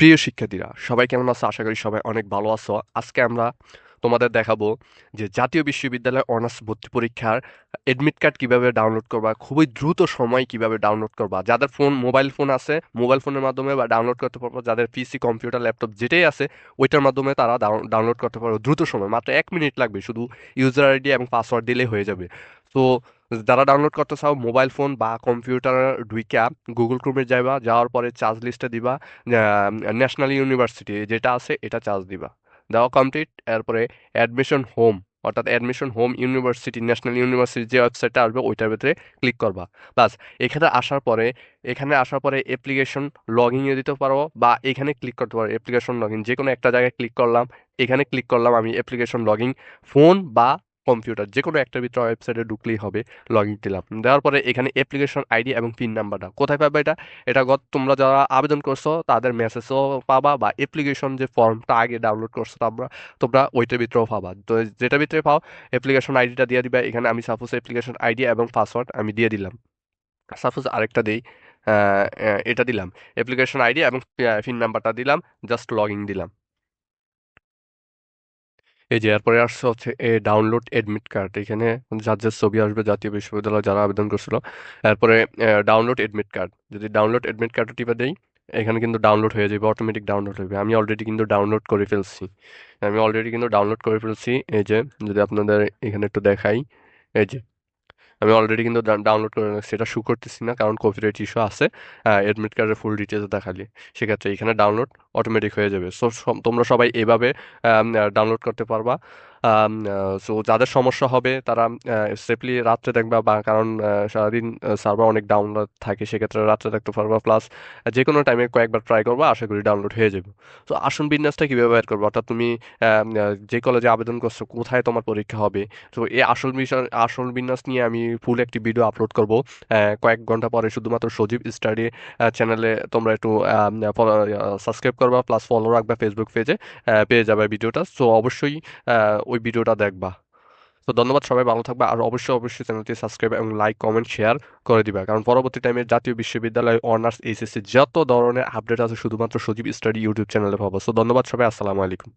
প্রিয় শিক্ষার্থীরা, সবাই কেমন আছো? আশা করি সবাই অনেক ভালো আছো। আজকে আমরা তোমাদের দেখাবো যে জাতীয় বিশ্ববিদ্যালয় অনার্স ভর্তি পরীক্ষার এডমিট কার্ড কীভাবে ডাউনলোড করবা, খুবই দ্রুত সময় কীভাবে ডাউনলোড করবা। যাদের ফোন মোবাইল ফোন আছে মোবাইল ফোনের মাধ্যমে বা ডাউনলোড করতে পারব, যাদের পিসি কম্পিউটার ল্যাপটপ যেটাই আছে, ওইটার মাধ্যমে তারা ডাউনলোড করতে পারব দ্রুত সময়। মাত্র এক মিনিট লাগবে, শুধু ইউজার আইডি এবং পাসওয়ার্ড দিলেই হয়ে যাবে। তো যারা ডাউনলোড করতে চাও মোবাইল ফোন বা কম্পিউটার ঢুইকা গুগল ক্রোমে যাবা যাওয়ার পরে চার্জ লিস্টে দিবা ন্যাশনাল ইউনিভার্সিটি যেটা আছে এটা চার্জ দিবা। দেওয়া কমপ্লিট এরপরে অ্যাডমিশন হোম অর্থাৎ admission home university national university যে ওয়েবসাইটটা আসবে ওইটার ভিতরে ক্লিক করবা। বাস এখানে আসার পরে, এখানে আসার পরে অ্যাপ্লিকেশন লগ ইনে দিতে পারো বা এখানে ক্লিক করতে পারো। অ্যাপ্লিকেশন লগ ইন যে কোনো একটা জায়গায় ক্লিক করলাম, এখানে ক্লিক করলাম আমি অ্যাপ্লিকেশন লগ ইন ফোন বা কম্পিউটার যে কোনো একটা ভিতরে ওয়েবসাইটে ঢুকলেই হবে লগ ইন দিলাম। দেওয়ার পরে এখানে অ্যাপ্লিকেশন আইডি এবং পিন নাম্বারটা কোথায় পাবে এটা? এটা গত তোমরা যারা আবেদন করছ, তাদের মেসেজও পাবা বা অ্যাপ্লিকেশন যে ফর্মটা আগে ডাউনলোড করছ তোমরা তোমরা ওইটার ভিতরেও পাবা। তো যেটা ভিতরে পাও অ্যাপ্লিকেশন আইডিটা দিয়ে দিবা। এখানে আমি সাপোজ অ্যাপ্লিকেশন আইডি এবং পাসওয়ার্ড আমি দিয়ে দিলাম। সাপোজ আরেকটা দিই এটা দিলাম। অ্যাপ্লিকেশন আইডি এবং পিন নাম্বারটা দিলাম জাস্ট লগ ইন দিলাম। এই যে, এরপরে আসছে হচ্ছে এ ডাউনলোড এডমিট কার্ড এখানে যার যার ছবি আসবে, জাতীয় বিশ্ববিদ্যালয় যারা আবেদন করছিল। এরপরে ডাউনলোড এডমিট কার্ড যদি ডাউনলোড এডমিট কার্ডটা টিপে দেই, এখানে কিন্তু ডাউনলোড হয়ে যাবে অটোমেটিক ডাউনলোড হবে আমি অলরেডি কিন্তু ডাউনলোড করে ফেলছি। আমি অলরেডি কিন্তু ডাউনলোড করে ফেলছি। এই যে, যদি আপনাদের এখানে একটু দেখাই, এই যে আমি অলরেডি কিন্তু ডাউনলোড করে সেটা শু করতেছি না, কারণ কপিরাইট ইস্যু আছে। অ্যাডমিট কার্ডের ফুল ডিটেলস দেখালি। সেক্ষেত্রে এখানে ডাউনলোড অটোমেটিক হয়ে যাবে। সো তোমরা সবাই এভাবে ডাউনলোড করতে পারবা। সো যাদের সমস্যা হবে তারা সেফলি রাত্রে দেখবা বা কারণ সারাদিন সার্ভার অনেক ডাউনলোড থাকে সেক্ষেত্রে রাত্রে দেখতে পারবা। প্লাস যে কোনো টাইমে কয়েকবার ট্রাই করবা, আশা করি ডাউনলোড হয়ে যাবে। তো আসন বিন্যাসটা কীভাবে বের করব? অর্থাৎ তুমি যে কলেজে আবেদন করছ, কোথায় তোমার পরীক্ষা হবে? তো এই আসল বিষয়, আসল বিন্যাস নিয়ে আমি ফুল একটি ভিডিও আপলোড করব কয়েক ঘণ্টা পরে শুধুমাত্র সজীব স্টাডি চ্যানেলে তোমরা একটু সাবস্ক্রাইব করবা প্লাস ফলো রাখবা ফেসবুক পেজে পেয়ে যাবে ভিডিওটা সো অবশ্যই ওই ভিডিওটা দেখবা। তো ধন্যবাদ সবাই, ভালো থাকবে আর অবশ্যই অবশ্যই চ্যানেলটি সাবস্ক্রাইব এবং লাইক, কমেন্ট, শেয়ার করে দিবা। কারণ পরবর্তী টাইমে জাতীয় বিশ্ববিদ্যালয় অনার্স, এইচএসসি যত ধরনের আপডেট আছে, শুধুমাত্র সজীব স্টাডি ইউটিউব চ্যানেলে পাবো। সো ধন্যবাদ সবাই, আসসালামু আলাইকুম।